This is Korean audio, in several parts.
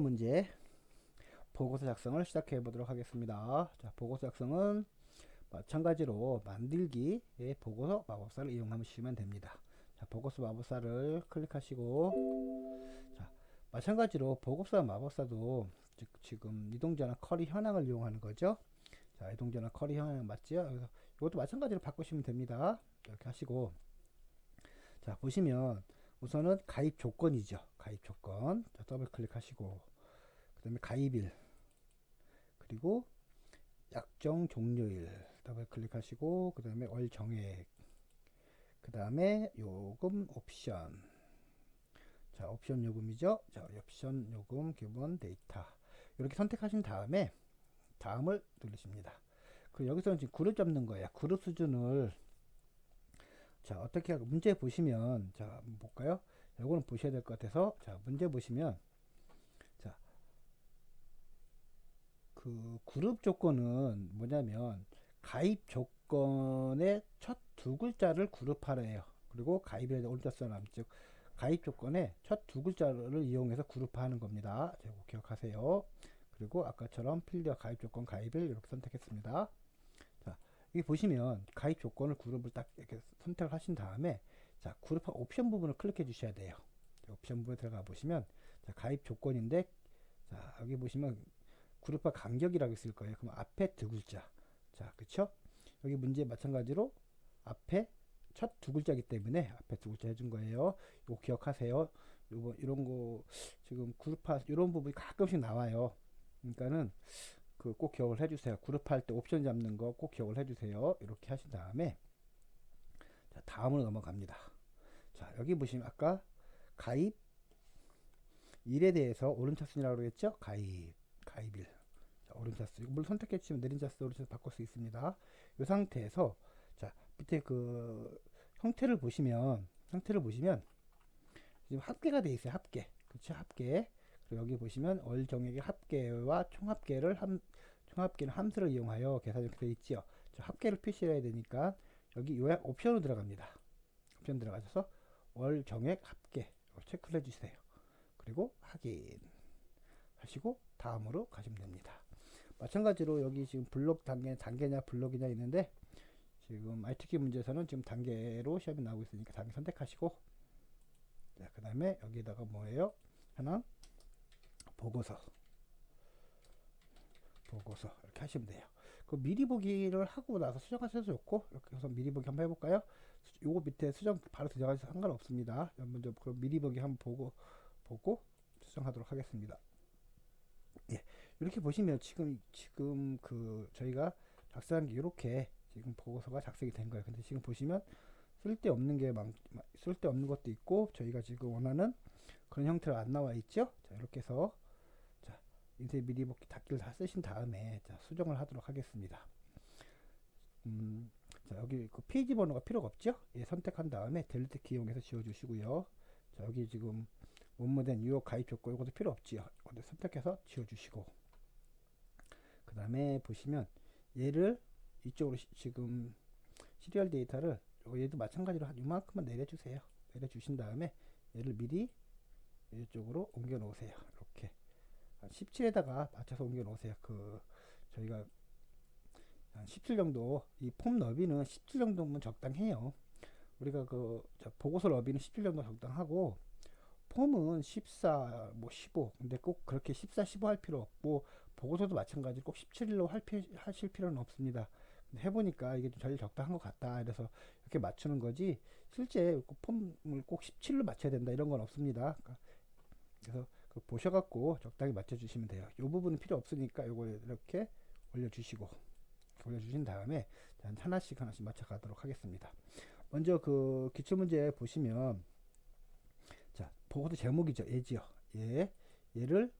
문제 보고서 작성을 시작해 보도록 하겠습니다. 자, 보고서 작성은 마찬가지로 만들기의 보고서 마법사를 이용하시면 됩니다. 자, 보고서 마법사를 클릭하시고 자, 마찬가지로 보고서 마법사도 즉, 지금 이동자나 커리 현황을 이용하는 거죠. 자, 이동자나 커리 현황 맞죠? 그래서 이것도 마찬가지로 바꾸시면 됩니다. 이렇게 하시고 자, 보시면 우선은 가입 조건이죠. 가입 조건. 자, 더블 클릭하시고 그 다음에 가입일. 그리고 약정 종료일. 더블 클릭하시고 그 다음에 월 정액. 그 다음에 요금 옵션. 자 옵션 요금이죠? 자 옵션 요금 기본 데이터. 이렇게 선택하신 다음에 다음을 누르십니다. 그 여기서는 지금 그룹 잡는 거예요. 그룹 수준을. 자 어떻게 문제 보시면 자 볼까요 요거는 보셔야 될 것 같아서 자 문제 보시면 그 그룹 조건은 뭐냐면 가입 조건의 첫 두 글자를 그룹하래요. 그리고 가입에 오른쪽 사람 즉 가입 조건의 첫 두 글자를 이용해서 그룹하는 겁니다. 자, 기억하세요. 그리고 아까처럼 필드와 가입 조건 가입을 이렇게 선택했습니다. 자, 여기 보시면 가입 조건을 그룹을 딱 이렇게 선택을 하신 다음에 자, 그룹 옵션 부분을 클릭해 주셔야 돼요. 옵션 부분에 들어가 보시면 자, 가입 조건인데 자, 여기 보시면 그룹화 간격이라고 있을 거예요. 그럼 앞에 두 글자. 자, 그쵸? 여기 문제 마찬가지로 앞에 첫 두 글자이기 때문에 앞에 두 글자 해준 거예요. 이거 기억하세요. 요거 이런 거 지금 그룹화 이런 부분이 가끔씩 나와요. 그러니까는 그 꼭 기억을 해주세요. 그룹할 때 옵션 잡는 거 꼭 기억을 해주세요. 이렇게 하신 다음에 자 다음으로 넘어갑니다. 자 여기 보시면 아까 가입 일에 대해서 오른차순이라고 그랬죠? 가입 가입일. 자, 오른차수 이걸 선택해 주시면 내린차수 오른차수 바꿀 수 있습니다. 이 상태에서 자 밑에 그 형태를 보시면 형태를 보시면 지금 합계가 되어 있어요 합계. 그렇죠 합계. 그리고 여기 보시면 월 정액의 합계와 총합계를 함 총합계는 함수를 이용하여 계산이 되어 있지요. 자, 합계를 표시해야 되니까 여기 요약 옵션으로 들어갑니다 옵션 들어가셔서 월 정액 합계 체크를 해주세요 그리고 확인 하시고 다음으로 가시면 됩니다. 마찬가지로 여기 지금 블록 단계, 단계냐 블록이냐 있는데 지금 ITK 문제에서는 지금 단계로 시험이 나오고 있으니까 단계 선택하시고 자, 그 다음에 여기다가 뭐예요? 하나 보고서 보고서 이렇게 하시면 돼요. 그 미리 보기를 하고 나서 수정하셔도 좋고 이렇게 해서 미리 보기 한번 해볼까요? 요거 밑에 수정 바로 들어가서 상관없습니다. 먼저 그럼 미리 보기 한번 보고 보고 수정하도록 하겠습니다. 예, 이렇게 보시면 지금 지금 그 저희가 작성한 게 이렇게 지금 보고서가 작성이 된 거예요. 근데 지금 보시면 쓸데없는 게 많, 쓸데없는 것도 있고 저희가 지금 원하는 그런 형태로 안 나와 있죠. 자, 이렇게 해서 자, 인쇄 미리 복귀 닫기를 다 쓰신 다음에 자, 수정을 하도록 하겠습니다. 음, 자, 여기 그 페이지 번호가 필요가 없죠? 예, 선택한 다음에 델리트 키 이용해서 지워 주시고요. 자, 여기 지금 원모된 유효 가입 조건 이것도 필요 없지요. 이것도 선택해서 지워주시고 그 다음에 보시면 얘를 이쪽으로 시, 지금 시리얼 데이터를 얘도 마찬가지로 한 이만큼만 내려주세요. 내려주신 다음에 얘를 미리 이쪽으로 옮겨 놓으세요. 이렇게 17에다가 맞춰서 옮겨 놓으세요. 그 저희가 한 17 정도 이 폼 너비는 17 정도면 적당해요. 우리가 그 보고서 너비는 17 정도 적당하고 폼은 14, 뭐 15. 근데 꼭 그렇게 14, 15 할 필요 없고 보고서도 마찬가지로 꼭 17일로 할 피, 하실 필요는 없습니다. 해보니까 이게 좀 제일 적당한 것 같다. 그래서 이렇게 맞추는 거지 실제 폼을 꼭 17로 맞춰야 된다 이런 건 없습니다. 그러니까 그래서 그 보셔갖고 적당히 맞춰주시면 돼요. 이 부분은 필요 없으니까 이거 이렇게 올려주시고 올려주신 다음에 하나씩 하나씩 맞춰가도록 하겠습니다. 먼저 그 기출문제 보시면 보고서 제목이죠. 예지요. 예. 얘를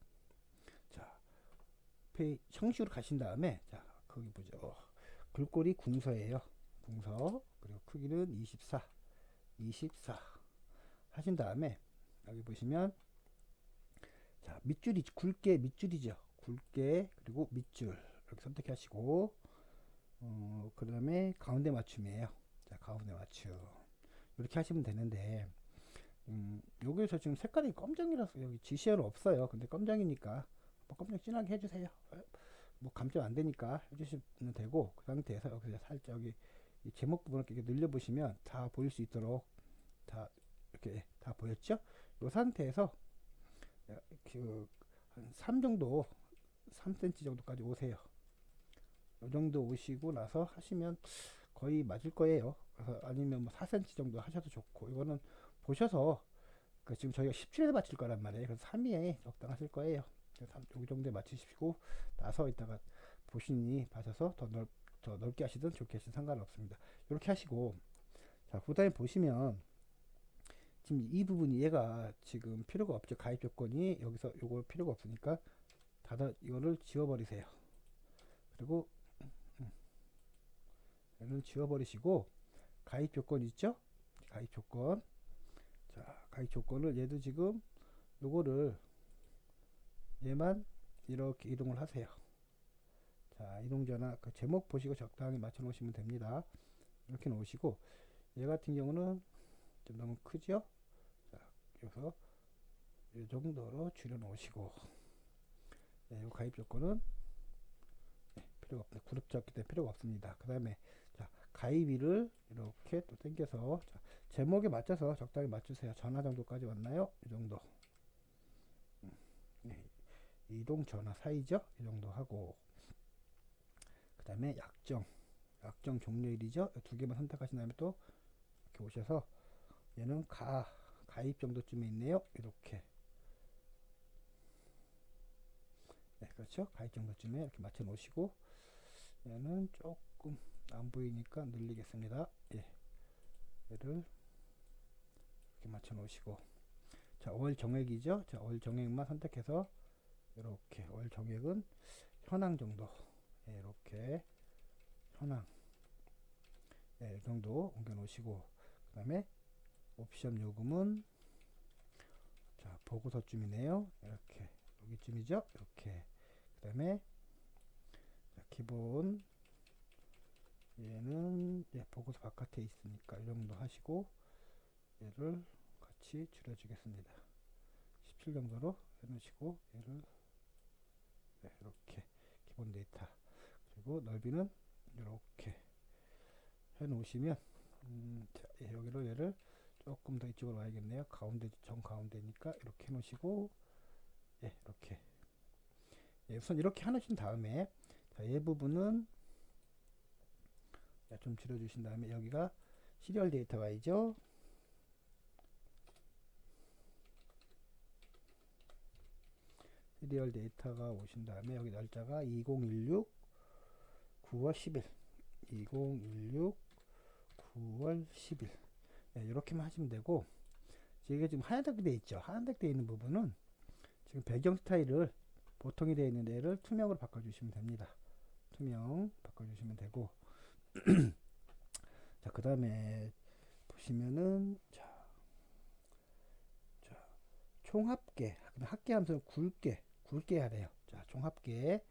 자 페이 형식으로 가신 다음에 자 거기 보죠. 글꼴이 궁서예요. 궁서 그리고 크기는 24 24 하신 다음에 여기 보시면 자 밑줄이 굵게 밑줄이죠. 굵게 그리고 밑줄 이렇게 선택하시고 어, 그 다음에 가운데 맞춤이에요. 자 가운데 맞춤 이렇게 하시면 되는데 음, 여기서 지금 색깔이 검정이라서 여기 지시에는 없어요. 근데 검정이니까 뭐 검정 진하게 해주세요. 어, 뭐 감점 안 되니까 해주시면 되고 그 상태에서 여기서 살짝 여기 이 제목 부분을 이렇게 늘려보시면 다 보일 수 있도록 다 이렇게 다 보였죠? 이 상태에서 그 한3 정도 3cm 정도까지 오세요. 이 정도 오시고 나서 하시면 거의 맞을 거예요. 그래서 아니면 뭐 4cm 정도 하셔도 좋고 이거는 보셔서 그 지금 저희가 17에 맞출 거란 말이에요. 그래서 3위에 적당하실 거예요. 그래서 이 정도에 맞추시고 나서 이따가 보시니 봐셔서 더, 넓, 더 넓게 하시든 좋게 하시든 상관없습니다. 이렇게 하시고 자, 그 다음에 보시면 지금 이 부분이 얘가 지금 필요가 없죠. 가입 조건이 여기서 요걸 필요가 없으니까 닫아 이거를 지워버리세요. 그리고 음, 얘는 지워버리시고 가입 조건 있죠? 가입 조건 자 가입 조건을 얘도 지금 요거를 얘만 이렇게 이동을 하세요. 자 이동 전화 그 제목 보시고 적당히 맞춰 놓으시면 됩니다. 이렇게 놓으시고 얘 같은 경우는 좀 너무 크죠? 자 그래서 이 정도로 줄여 놓으시고 네, 이 가입 조건은 네, 필요가 없습니다. 그룹적기 때문에 필요가 없습니다. 그 다음에 자 가입일을 이렇게 또 당겨서 자, 제목에 맞춰서 적당히 맞추세요. 전화 정도까지 왔나요? 이 정도. 음, 네, 이동 전화 사이죠? 이 정도 하고 그 다음에 약정 약정 종료일이죠? 두 개만 선택하신 다음에 또 이렇게 오셔서 얘는 가 가입 정도쯤에 있네요. 이렇게 네, 그렇죠? 가입 정도쯤에 이렇게 맞춰 놓으시고 얘는 조금 안 보이니까 늘리겠습니다. 예. 얘를 이렇게 맞춰 놓으시고 자, 월 정액이죠? 자, 월 정액만 선택해서 이렇게 월 정액은 현황 정도 예, 이렇게 현황 예, 이 정도 옮겨 놓으시고 그 다음에 옵션 요금은 자 보고서쯤이네요. 이렇게 여기쯤이죠? 이렇게. 그 다음에 기본 얘는 예, 보고서 바깥에 있으니까 이 정도 하시고 얘를 같이 줄여주겠습니다. 17 정도로 해놓으시고 얘를 네, 이렇게 기본 데이터. 그리고 넓이는 이렇게 해 놓으시면 음, 자, 예, 여기로 얘를 조금 더 이쪽으로 와야겠네요. 가운데 정 가운데니까 이렇게 해 놓으시고 예, 이렇게. 예, 우선 이렇게 해놓으신 다음에 자, 이 부분은 좀 줄여주신 다음에 여기가 시리얼 데이터가 있죠. 시리얼 데이터가 오신 다음에 여기 날짜가 2016 9월 10일. 2016 9월 10일 네, 이렇게만 하시면 되고 이게 지금 하얀색 되어 있죠? 하얀색 되어 있는 부분은 지금 배경 스타일을 보통이 되어 있는 데를 투명으로 바꿔주시면 됩니다. 투명 바꿔주시면 되고. 자 그 다음에 보시면은 자, 자 총합계. 합계 함수는 굵게 굵게 해야 돼요. 자 총합계.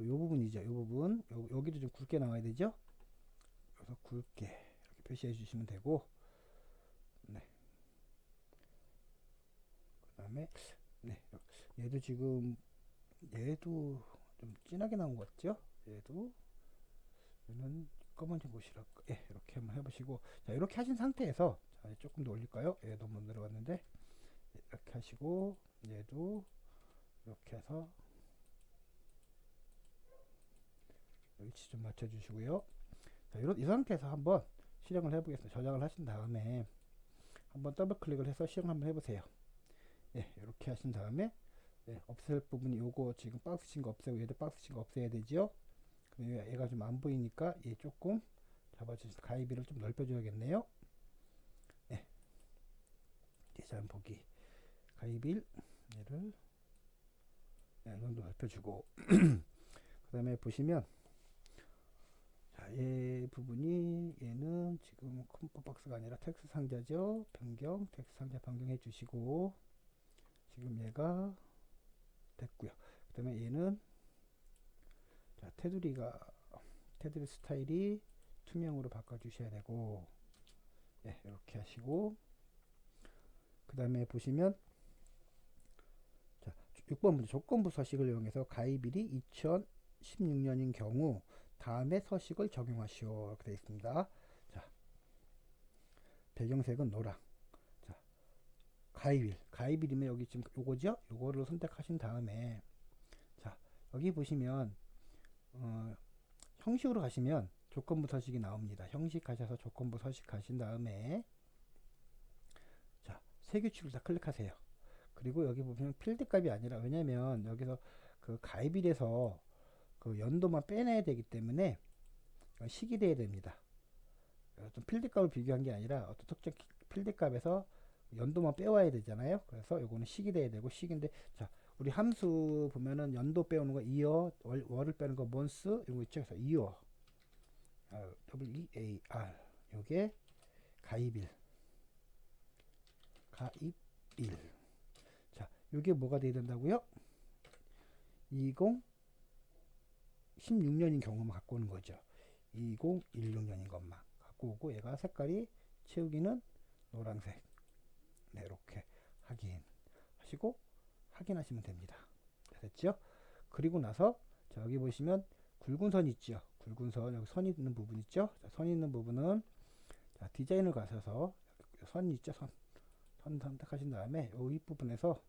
요 부분이죠? 요 부분. 요, 여기도 좀 굵게 나와야 되죠? 그래서 굵게 이렇게 표시해 주시면 되고 네. 그 다음에 네 얘도 지금 얘도 좀 진하게 나온 것 같죠? 얘도 얘는 검은색 옷이라 예, 이렇게 한번 해보시고. 자 이렇게 하신 상태에서 자, 조금 더 올릴까요? 예, 너무 내려갔는데. 이렇게 하시고 얘도 이렇게 해서 위치 좀 맞춰 주시고요. 자 이런 이 상태에서 한번 실행을 해 보겠습니다. 저장을 하신 다음에 한번 더블 클릭을 해서 실행 한번 해보세요 예, 이렇게 하신 다음에 예, 없앨 부분이 요거 지금 박스 친 거 없애고 얘도 박스 친 거 없애야 되죠 얘가 좀 안 보이니까 얘 조금 잡아주셔서 가입비를 좀 넓혀줘야겠네요. 네. 예산 보기 가입일 얘를 네, 이 정도 넓혀주고 그 다음에 보시면 자, 얘 부분이 얘는 지금 컴포 박스가 아니라 텍스트 상자죠. 변경 텍스트 상자 변경해 주시고 지금 얘가 됐고요. 그 다음에 얘는 자, 테두리가 테두리 스타일이 투명으로 바꿔 주셔야 되고 네, 이렇게 하시고 그그 다음에 보시면 자, 6번 문제 조건부 서식을 이용해서 가입일이 2016년인 경우 다음에 서식을 적용하시오 이렇게 되어 있습니다. 자, 배경색은 노랑. 자, 가입일. 가입일이면 여기 지금 요거죠? 요거를 선택하신 다음에 자, 여기 보시면 어, 형식으로 가시면 조건부 서식이 나옵니다. 형식 가셔서 조건부 서식 가신 다음에 자, 세 규칙을 다 클릭하세요. 그리고 여기 보면 필드 값이 아니라 왜냐면 여기서 그 가입일에서 그 연도만 빼내야 되기 때문에 식이 돼야 됩니다. 어떤 필드 값을 비교한 게 아니라 어떤 특정 기- 필드 값에서 연도만 빼와야 되잖아요. 그래서 요거는 식이 돼야 되고 식인데 자 우리 함수 보면은 연도 빼오는 거 이어 월, 월을 빼는 거 month 이런 거 있죠. 그래서 이어 아, W E A R 요게 가입일 가입일 자 요게 뭐가 돼야 된다고요? 2016년인 경우만 갖고 오는 거죠. 2016년인 것만 갖고 오고 얘가 색깔이 채우기는 노란색 네 이렇게 확인 하시고 확인하시면 됩니다. 됐죠? 그리고 나서 자, 여기 보시면 굵은 선 있죠. 굵은 선 여기 선 있는 부분 있죠. 자, 선 있는 부분은 자, 디자인을 가셔서 선 있죠. 선. 선 선택하신 다음에 이 윗부분에서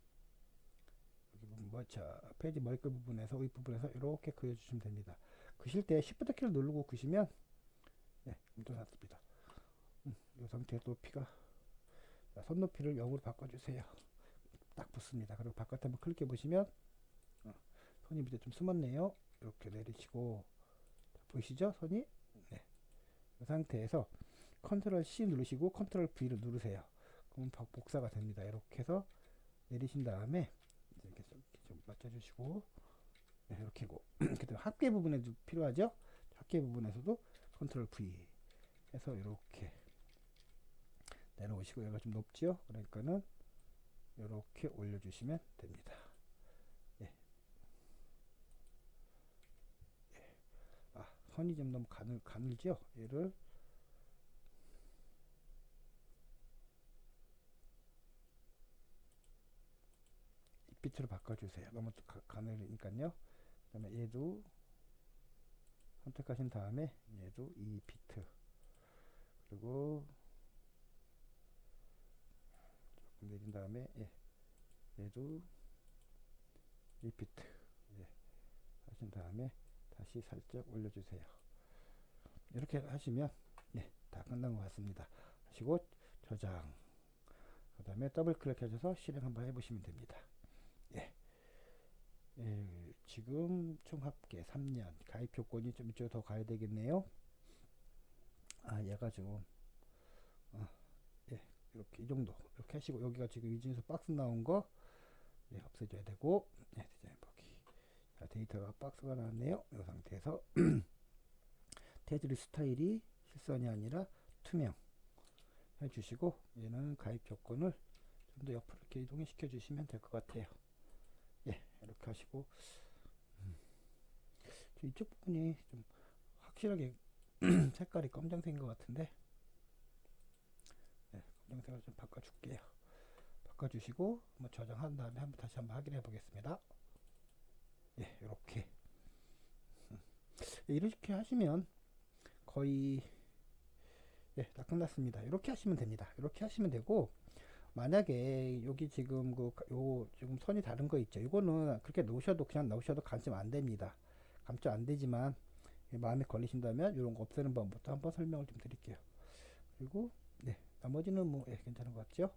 여기 부분 뭐, 자, 페이지 머리글 부분에서 윗 부분에서 이렇게 그려주시면 됩니다. 그실 때 Shift 키를 누르고 그시면 네, 묻어놨습니다. 음, 이 상태의 높이가 자, 손 높이를 0으로 바꿔주세요. 딱 붙습니다. 그리고 바깥에 한번 클릭해 보시면 어, 손이 밑에 좀 숨었네요. 이렇게 내리시고 자, 보이시죠? 손이 네. 이 상태에서 컨트롤 C 누르시고 컨트롤 V를 누르세요. 복- 복사가 됩니다. 이렇게 해서 내리신 다음에 이렇게 좀, 좀 맞춰주시고 네, 이렇게고 그다음 합계 부분에도 필요하죠? 합계 부분에서도 컨트롤 V 해서 이렇게 내려오시고 얘가 좀 높지요? 그러니까는 이렇게 올려주시면 됩니다. 예. 예. 아, 선이 좀 너무 가늘, 가늘죠? 얘를 빛으로 바꿔주세요. 너무 또 가, 가늘으니까요. 그 다음에 얘도 선택하신 다음에 얘도 2피트 그리고 내린 다음에 예, 얘도 2피트 예, 하신 다음에 다시 살짝 올려주세요. 이렇게 하시면 예, 다 끝난 것 같습니다. 하시고 저장 그 다음에 더블 클릭하셔서 실행 한번 해보시면 됩니다. 예. 예, 지금 총 합계 3년 가입 조건이 좀 이쪽에 더 가야 되겠네요. 아, 얘가 좀 어, 예, 이렇게 이 정도 이렇게 하시고 여기가 지금 이진수 박스 나온 거 예, 없애줘야 되고 예, 디자인 보기. 자, 데이터가 박스가 나왔네요. 이 상태에서 테두리 스타일이 실선이 아니라 투명 해주시고 얘는 가입 조건을 좀 더 옆으로 이렇게 이동해 시켜 주시면 될 것 같아요. 예, 이렇게 하시고 음, 저 이쪽 부분이 좀 확실하게 색깔이 검정색인 것 같은데 예, 검정색을 좀 바꿔줄게요. 바꿔주시고 한번 저장한 다음에 한번 다시 한번 확인해 보겠습니다. 예, 이렇게 음, 이렇게 하시면 거의 예, 다 끝났습니다. 이렇게 하시면 됩니다. 이렇게 하시면 되고 만약에 여기 지금 그 요 지금 선이 다른 거 있죠. 이거는 그렇게 놓으셔도 그냥 놓으셔도 감점 안 됩니다. 감점 안 되지만 마음에 걸리신다면 이런 거 없애는 방법부터 한번 설명을 좀 드릴게요. 그리고 네 나머지는 뭐 예, 괜찮은 것 같죠?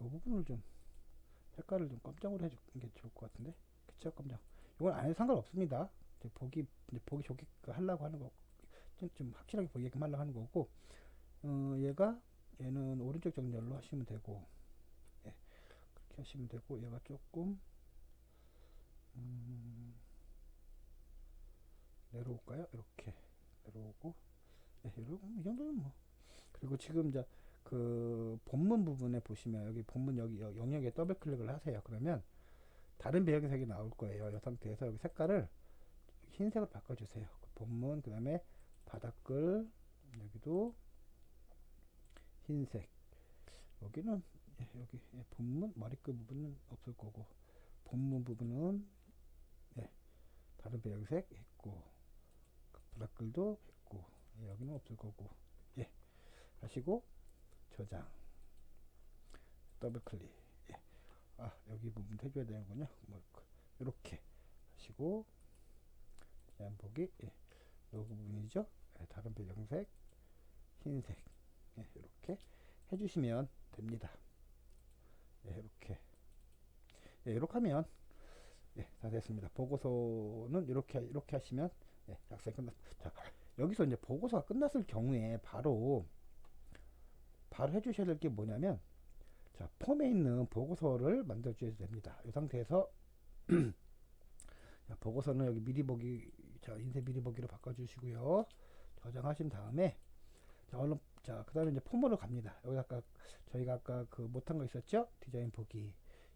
이 부분을 좀 색깔을 좀 검정으로 해주는 게 좋을 것 같은데 그쵸 검정. 이건 안 해도 상관없습니다. 보기 보기 좋게 하려고 하는 거. 좀, 좀 확실하게 보이게끔 하려고 하는 거고 어, 얘가 얘는 오른쪽 정렬로 하시면 되고 예, 그렇게 하시면 되고 얘가 조금 음, 내려올까요? 이렇게 내려오고 예, 이러고 이 정도면 뭐 그리고 지금 이제 그 본문 부분에 보시면 여기 본문 여기 여- 영역에 더블 클릭을 하세요. 그러면 다른 배경색이 나올 거예요. 이 상태에서 여기 색깔을 흰색으로 바꿔주세요. 그 본문 그 다음에 바닥글 여기도 흰색 여기는 예, 여기 예, 본문 머리끝 부분은 없을 거고 본문 부분은 예, 다른 배경색 브라클도 했고 예, 여기는 없을 거고 예 하시고 저장. 더블 클릭. 예. 아 여기 부분 해줘야 되는군요. 뭐 이렇게 하시고 그냥 보기 예. 요 부분이죠? 예, 다른 배경색 흰색. 예, 이렇게 해주시면 됩니다. 예, 이렇게. 예, 이렇게 하면 예, 다 됐습니다. 보고서는 이렇게 이렇게 하시면 예, 작성이 끝났 자 여기서 이제 보고서가 끝났을 경우에 바로 바로 해주셔야 될 게 뭐냐면 자 폼에 있는 보고서를 만들어 주셔야 됩니다. 이 상태에서 자, 보고서는 여기 미리 보기 자 인쇄 미리 보기로 바꿔 주시고요. 저장하신 다음에 자 얼른 자 그 다음에 이제 폼으로 갑니다. 여기 아까 저희가 아까 그 못한 거 있었죠? 디자인 보기.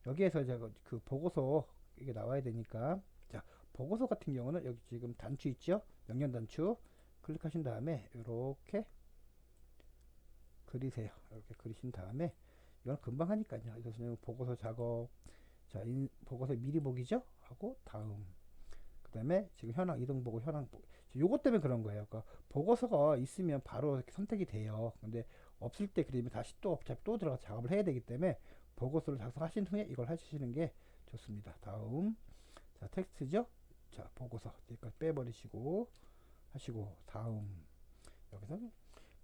여기에서 제가 그 보고서 이게 나와야 되니까 자 보고서 같은 경우는 여기 지금 단추 있죠? 명령 단추. 클릭하신 다음에 이렇게 그리세요. 이렇게 그리신 다음에 이건 금방 하니까요. 그래서 보고서 작업 자 인, 보고서 미리 보기죠? 하고 다음. 그 다음에 지금 현황 이동 보고 현황 보고 요것 때문에 그런 거예요. 그러니까 보고서가 있으면 바로 이렇게 선택이 돼요. 근데 없을 때 그러면 다시 또 어차피 또 들어가서 작업을 해야 되기 때문에 보고서를 작성하신 후에 이걸 하시는 게 좋습니다. 다음. 자 텍스트죠? 자 보고서 여기까지 빼버리시고 하시고 다음. 여기서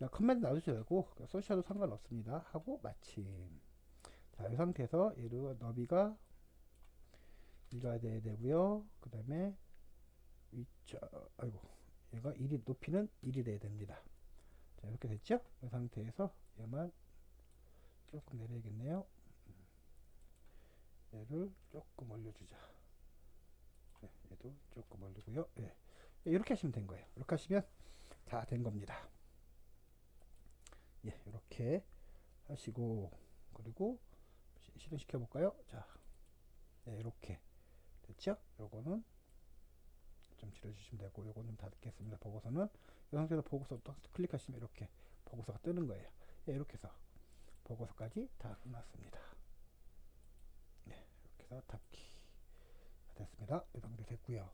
그냥 커맨드 놔두셔도 되고 그냥 써주셔도 상관없습니다. 하고 마침. 자이 상태에서 얘를 너비가 일어야 되고요. 그 다음에 위자 아이고 얘가 1이 높이는 1이 돼야 됩니다. 자 이렇게 됐죠? 이 상태에서 얘만 조금 내려야겠네요. 얘를 조금 올려주자. 네, 얘도 조금 올리고요. 예. 이렇게 하시면 된 거예요. 이렇게 하시면 다 된 겁니다. 예 이렇게 하시고 그리고 시- 실행시켜 볼까요? 자 예, 이렇게. 됐죠? 요거는 좀 줄여주시면 되고 요거는 좀 닫겠습니다. 보고서는. 이 상태에서 보고서 딱 클릭하시면 이렇게 보고서가 뜨는 거예요. 예, 이렇게 해서 보고서까지 다 끝났습니다. 네, 이렇게 해서 닫기 됐습니다. 이 상태 됐고요